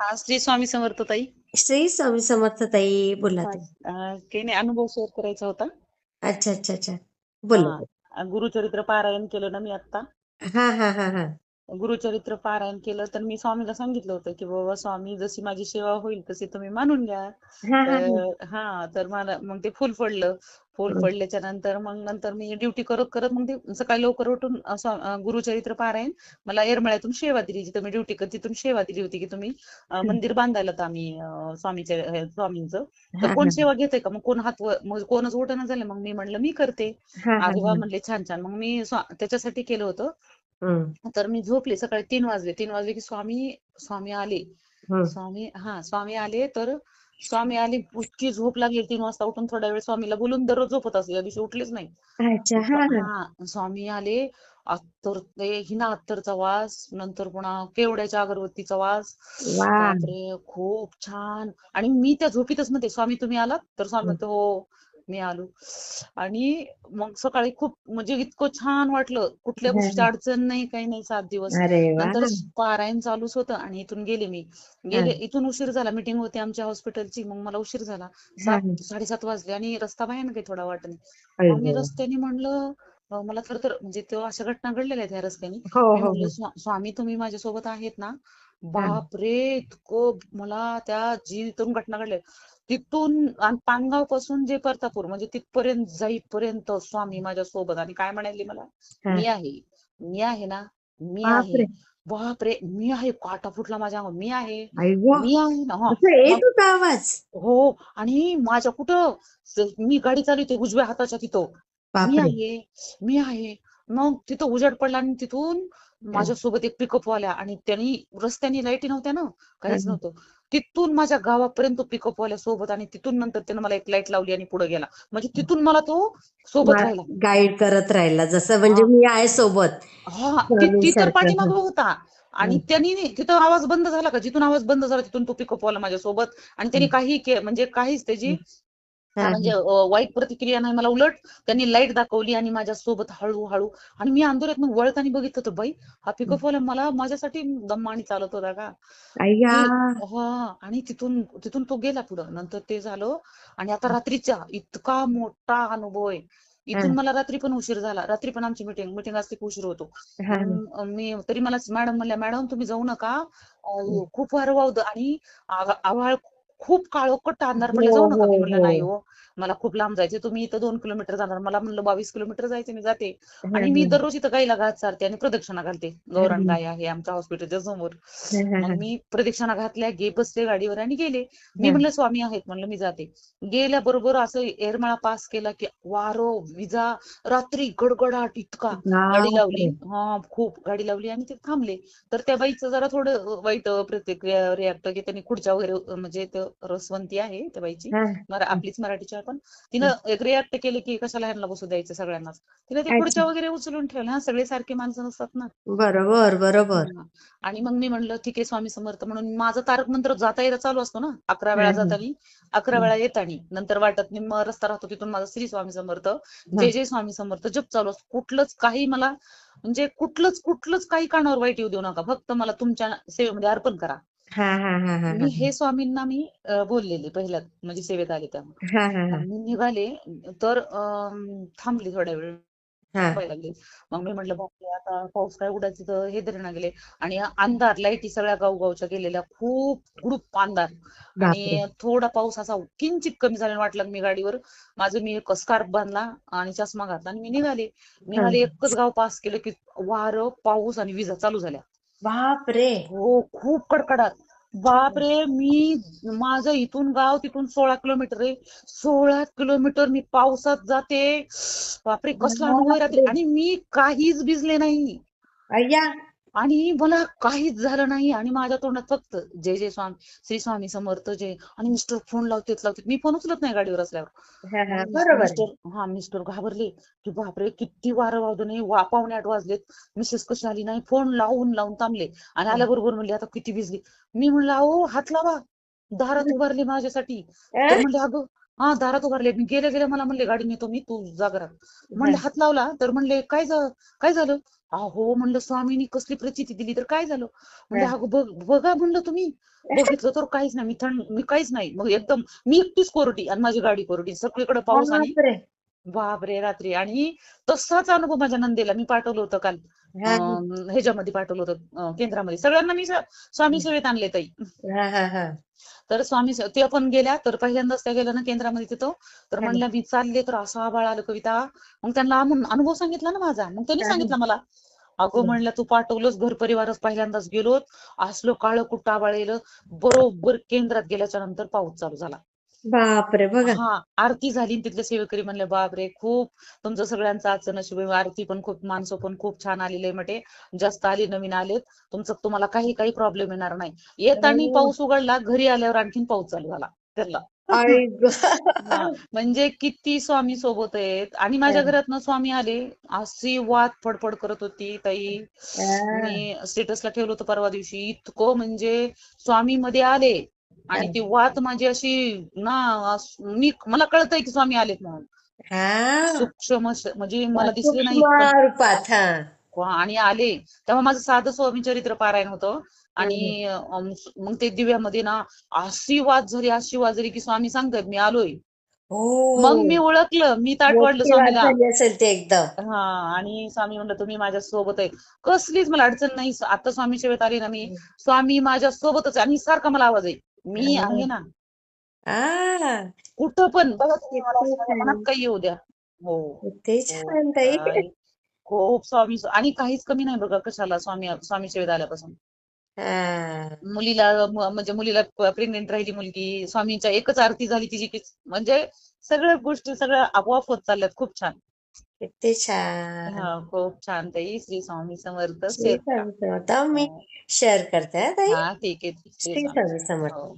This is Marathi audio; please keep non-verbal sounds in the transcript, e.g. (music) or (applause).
हा श्री स्वामी समर्थ ताई. श्री स्वामी समर्थ ताई बोला काही नाही अनुभव शेअर करायचा होता. अच्छा अच्छा अच्छा. बोला. गुरुचरित्र पारायण केलं ना मी आता हा हा हा हा. गुरुचरित्र पारायण केलं तर मी स्वामीला सांगितलं होतं की बाबा स्वामी जशी माझी सेवा होईल तशी तुम्ही मानून घ्या. हा तर हा. तर मला मग ते फुल पडलं. फुल. पडल्याच्या नंतर मग नंतर मी ड्युटी करत करत मग ते सकाळी लवकर उठून गुरुचरित्र पारायण मला येरमाळ्यातून सेवा दिली जिथं मी ड्युटी करते तिथून सेवा दिली होती की तुम्ही. मंदिर बांधायला आम्ही स्वामीच्या स्वामींचं. तर कोण सेवा घेतंय का? मग कोण हात कोणच उठणं झालं मग मी म्हणलं मी करते. हा म्हणले छान छान. मग मी त्याच्यासाठी केलं होतं. तर मी झोपले सकाळी तीन वाजले. तीन वाजले की स्वामी स्वामी आले. स्वामी हा स्वामी आले. तर स्वामी आले इतकी झोप लागली. तीन वाजता उठून थोड्या वेळ स्वामीला बोलून दररोज झोपत असते या दिवशी उठलेच नाही. अच्छा हा स्वामी आले. अत्तर ते हिना अत्तरचा वास नंतर पुन्हा केवड्याच्या अगरबत्तीचा वास. खूप छान. आणि मी त्या झोपीतच म्हणते स्वामी तुम्ही आलात? तर स्वामी. म्हणतो हो. मी आलो. आणि मग सकाळी खूप म्हणजे इतकं छान वाटलं. कुठल्या गोष्टीची हा. अडचण नाही काही नाही सात दिवस. नंतर पारायण चालूच होतं आणि इथून गेले मी. गेले इथून उशीर झाला. मीटिंग होती आमच्या हॉस्पिटलची. मग मला उशीर झाला. सात साडेसात वाजले आणि रस्ता भयानक आहे थोडा वाटणे अरे मग मी. रस्त्याने म्हणलं मला तर तर म्हणजे तेव्हा अशा घटना घडलेल्या आहेत ह्या रस्त्याने. हो हो हो. "स्वा- स्वामी तुम्ही माझ्यासोबत आहेत ना हा बाप रे इतकं मला त्या जिथून घटना घडल्या. तिथून आणि पानगावपासून जे परतापूर म्हणजे तिथपर्यंत जाईपर्यंत स्वामी माझ्या सोबत आणि काय म्हणाली मला? मी आहे. मी आहे ना? मी आहे. बापरे. बाप रे मी आहे. काटा फुटला माझ्या मी आहे. मी आहे ना? हा. आवाज. हो. आणि माझ्या कुठं? मी गाडी चालवते उजव्या हाताच्या तिथं. मी बापरे. आहे. मी आहे. मग तिथं उजेड पडला आणि तिथून माझ्यासोबत एक पिकअप वाल्या आणि त्यांनी रस्त्याने लाईटी नव्हत्या ना काहीच. नव्हतं. तिथून माझ्या गावापर्यंत पिकअप वाल्या सोबत आणि तिथून नंतर त्यानं मला एक लाइट लावली आणि पुढे गेला. म्हणजे तिथून मला तो सोबत राहिला. गाईड करत राहिला जसं म्हणजे मी आहे सोबत. हा ती तर पाठीमागं होता. आणि त्यांनी तिथं आवाज बंद झाला का? जिथून आवाज बंद झाला तिथून तो पिकअप वाला माझ्या सोबत आणि त्यांनी काही म्हणजे काहीच त्याची म्हणजे वाईट प्रतिक्रिया नाही मला उलट त्यांनी लाइट दाखवली आणि माझ्या सोबत हळूहळू आणि मी मग वळताना बघितलं तर बाई हा पिकअप वाला मला माझ्यासाठी दमाने चालत होता का? हा आणि तिथून तिथून तो गेला पुढं. नंतर ते झालं आणि आता रात्रीचा इतका मोठा अनुभव आहे. इथून मला रात्री पण उशीर झाला. रात्री पण आमची मिटिंग मिटिंग असते उशीर होतो. मी तरी मला मॅडम म्हणल्या मॅडम तुम्ही जाऊ नका. खूप वारं वावतं आणि आभाळ खूप काळोखट अंधार पडला जाऊ नका. मी म्हणलं नाही हो मला खूप लांब जायचे तुम्ही इथं दोन किलोमीटर जाणार. मला म्हणलं बावीस किलोमीटर जायचे मी जाते. आणि मी दररोज इथं गाईला घात चारते आणि प्रदक्षिणा घालते. गौराण गाय आहे आमच्या हॉस्पिटलच्या समोर. मग मी प्रदक्षिणा घातल्या गे बसले गाडीवर आणि गेले. मी. म्हणलं स्वामी आहेत. म्हणलं मी जाते. गेल्याबरोबर असं येरमाळा पास केला की वारो विजा रात्री गडगडाट इतका. गाडी लावली. हा खूप गाडी लावली आणि ते थांबले. तर त्या बाईचं जरा थोडं वाईट प्रतिक्रिया रिॲक्ट की त्यांनी खुर्च्या वगैरे म्हणजे रसवंती आहे त्या बाईची. आपलीच मराठीची आहे पण तिनं एक रिॲक्ट केले की कशाला ह्यांना बसू द्यायचं सगळ्यांनाच? तिने ते खुर्च्या वगैरे उचलून ठेवल्या हा सगळे सारखे माणसं नसतात ना. बरोबर बरोबर. आणि मग मी म्हणलं ठीक आहे स्वामी समर्थ. म्हणून माझा तारक मंत्र जाता येता चालू असतो ना. अकरा वेळा जातानी अकरा वेळा येतानी. नंतर वाटत निम्मा रस्ता राहतो तिथून माझा श्री स्वामी समर्थ. जय जय स्वामी समर्थ. जप चालू असतो. कुठलंच काही मला म्हणजे कुठलंच कुठलंच काही कानावर वाईट येऊ देऊ नका. फक्त मला तुमच्या सेवेमध्ये अर्पण करा. हा हा हा हा मी हा. स्वामींना मी अं, बोललेले पहिल्या म्हणजे सेवेत आले हा हा हा. आणि मी निघाले तर थांबली थोड्या वेळ. हा. लागले. मग मी म्हटलं बापरे आता पाऊस काय उडायचं तर हे ना गेले. आणि अंधार लाईटी सगळ्या गावगावच्या गेलेल्या खूप खूप अंधार. बापरे. आणि थोडा पाऊस असा किंचित कमी झाल्यानं वाटलं मी गाडीवर. माझं मी एक स्कार्फ बांधला आणि चष्मा घातला आणि मी निघाले. हा. निघाले एकच गाव पास केलं की वारं पाऊस आणि विजा चालू झाल्या. बापरे. हो खूप कडकडाट. बापरे मी माझं इथून गाव तिथून सोळा किलोमीटर आहे. सोळा किलोमीटर मी पावसात जाते. बापरे कसला अनुभव आणि मी काहीच भिजले नाही. अय्या आणि मला काहीच झालं नाही आणि माझ्या तोंडात फक्त जय जय स्वामी श्री स्वामी समर्थ जय आणि मिस्टर फोन लावतेत लावतेत मी फोन उचलत नाही गाडीवर असल्यावर. मिस्टर हा मिस्टर घाबरले की बापरे किती वारं वाजलं नाही वा पावणे आठ वाजलेत. मिसेस कशी आली नाही? फोन लावून लावून थांबले. आणि आल्याबरोबर म्हणले आता किती भिजली? मी म्हणलं अहो हात लावा. दारात उभारले माझ्यासाठी? म्हणले अगं हा दारात उभारले. मी गेल्या गेल्या मला म्हणले गाडी नेतो मी तू जा घरात. हा. म्हणले हात लावला. तर म्हणले काय काय झालं? अहो म्हणलं स्वामींनी कसली प्रचिती दिली तर काय झालं? म्हणजे हा. अगं बघ म्हणलं तुम्ही. बघितलं तर काहीच नाही मी थंड मी काहीच नाही. मग एकदम मी एकटीच कोरडी आणि माझी गाडी कोरडी सगळीकडे पाऊस आणि बापरे रात्री. आणि तसाच अनुभव माझ्या नंदेला मी पाठवलं होतं काल. ह्याच्यामध्ये पाठवलं होतं केंद्रामध्ये. सगळ्यांना मी स्वामी सेवेत आणले ताई. तर स्वामी से- त्या पण गेल्या तर पहिल्यांदाच त्या गेल्या ना केंद्रामध्ये तिथं. तर. म्हणल्या मी चालले तर असा आबाळ आलं कविता. मग त्यांना अनुभव सांगितला ना माझा. मग त्यांनी. सांगितलं मला. अगं. म्हणलं तू पाठवलंस घर परिवारच पहिल्यांदाच गेलो असलो काळं कुट्ट आबाळ येलं बरोबर केंद्रात गेल्याच्यानंतर पाऊस चालू झाला. बापरे बघा. हा आरती झाली आणि तिथले सेवेकरी म्हणले बापरे खूप तुमचं सगळ्यांचं आजचं नशीब आहे. आरती पण खूप माणसं पण खूप छान आलेले म्हटे जास्त आली नवीन आलेत. तुमचं तुम्हाला काही काही प्रॉब्लेम येणार नाही. येताना. पाऊस उघडला घरी आल्यावर आणखीन पाऊस चालू झाला त्याला आई ग. (laughs) हा, म्हणजे किती स्वामी सोबत आहेत. आणि माझ्या हा. घरातनं स्वामी आले. अशी वात फडफड करत होती ताई. हा. मी स्टेटसला ठेवलं होतं परवा दिवशी. इतकं म्हणजे स्वामी मध्ये आले. आणि. ती वात माझी अशी ना मी मला कळतंय की स्वामी आलेत म्हणून. सूक्ष्म म्हणजे मला दिसले नाही हा. आणि आले. तेव्हा माझं साधं स्वामी चरित्र पारायण होतं. आणि मग ते दिव्यामध्ये ना अशी वाद झाली अशी वाद झाली की स्वामी सांगतात मी आलोय. हो. मग मी ओळखलं मी ताट वाढलं स्वामीला. हा आणि स्वामी म्हणलं तुम्ही माझ्या सोबत आहे. कसलीच मला अडचण नाही. आता स्वामी सेवेत आली ना मी. स्वामी माझ्या सोबतच आणि सारखा मला आवाज आहे. मी हा. आहे ना. आ. कुठं पण बघा तुम्ही मला माझ्या मनात काही येऊ द्या. हो. ते छान ताई. काय, खूप स्वामी आणि काहीच कमी नाही बघा कशाला स्वामी स्वामी सेवेत आल्यापासून. हा. मुलीला म- म्हणजे मुलीला प्रेग्नेंट राहिली मुलगी स्वामींच्या एकच आरती झाली तिची की म्हणजे सगळ्या गोष्टी सगळ्या आपोआप होत चालल्यात. खूप छान. किती छान हा खूप छान ताई श्री स्वामी समर्थ श्री सेवा. स्वामी समर्थ. मी शेअर करते हा ताई? हा ठीक आहे श्री स्वामी समर्थ. हो.